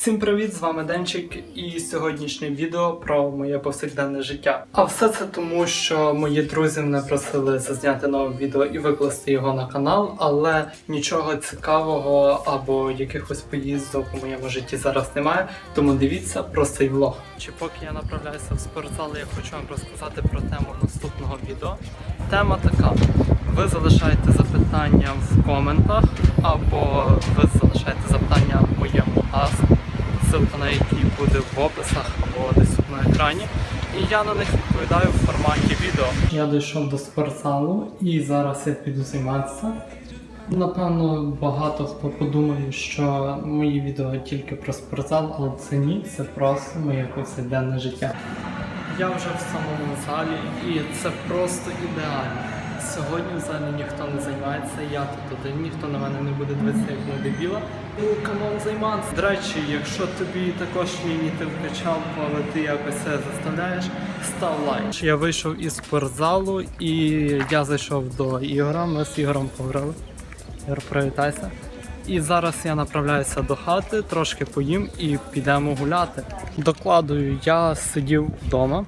Всім привіт, з вами Денчик, і сьогоднішнє відео про моє повсякденне життя. А все це тому, що мої друзі мене просили зазняти нове відео і викласти його на канал, але нічого цікавого або якихось поїздок у моєму житті зараз немає. Тому дивіться про цей влог. Чи поки я направляюся в спортзал, я хочу вам розказати про тему наступного відео. Тема така: ви залишаєте запитання в коментах, або ви залишаєте запитання в моєму газ ссылка на який буде в описах або десь тут на екрані. І я на них відповідаю в форматі відео. Я дійшов до спортзалу і зараз я піду займатися. Напевно, багато хто подумає, що мої відео тільки про спортзал, але це ні, це просто моє повсякденне життя. Я вже в самому залі і це просто ідеально. Сьогодні в залі ніхто не займається, я тут один, ніхто на мене не буде дивитися як на дебіла. Камон займатися. До речі, якщо тобі також лінії ти вкачав, але ти якось це заставляєш, став лайк. Я вийшов із спортзалу і я зайшов до Ігора. Ми з Ігорем поговорили. Ігор, привітайся. І зараз я направляюся до хати, трошки поїм і підемо гуляти. Докладую, я сидів вдома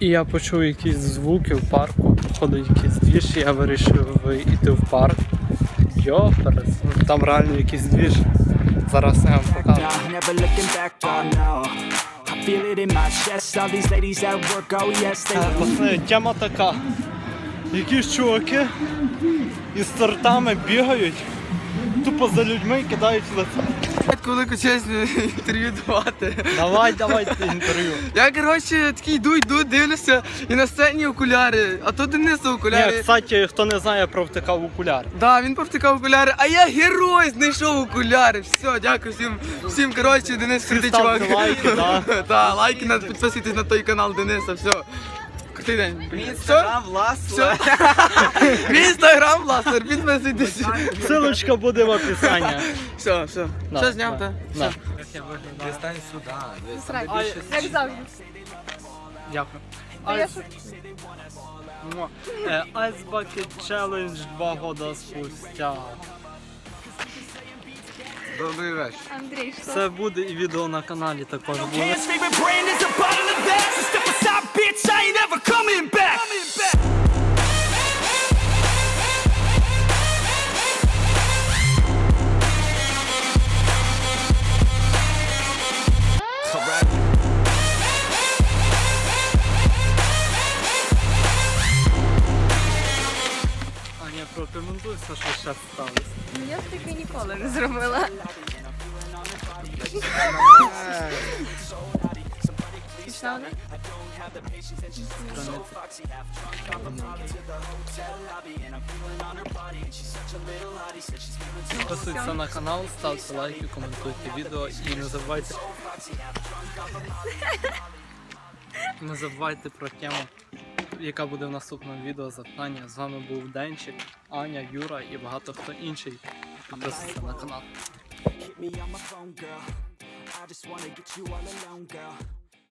і я почув якісь звуки в парку, походу якийсь двіж, я вирішив йти в парк. Йоперес, ну, там реально якийсь двіж. Зараз я вам покажу. oh oh they Пацани, тема така. Якісь чуваки із сортами бігають, тупо за людьми кидають в лице. Велику честь інтерв'ю давати. Давай, давай ти інтерв'ю. Я, коротше, такий йду, йду, дивлюся, і на сцені окуляри, а то Денис Ні, кстати, хто не знає, провтикав окуляр. Да, він повтикав окуляри, а я герой знайшов окуляри. Все, дякую всім. Всім, коротше, Денис крутий чувак. лайки, да. Да, лайки, підписуйтесь на той канал Дениса, все. Крутий день. Все? Все? Мій інстаграм, Ластер, підписуйтесь. Ссылочка буде в описанні. Все, все. Все зняв, так? Да. Як завжди. Дякую. Ice, Е, Ice Bucket Challenge два года спустя. Добрий вечір. Андрій, що? Це буде і відео на каналі також буде. Прокоментуй що ще сталося. Ну, Я б таки ніколи не зробила. Пішла вона? Підписуйтесь на канал, ставте лайки, коментуйте відео і не забувайте. Не забувайте про тему, яка буде в наступному відео запитання. З вами був Денчик, Аня, Юра і багато хто інший. Підписуйтесь на канал.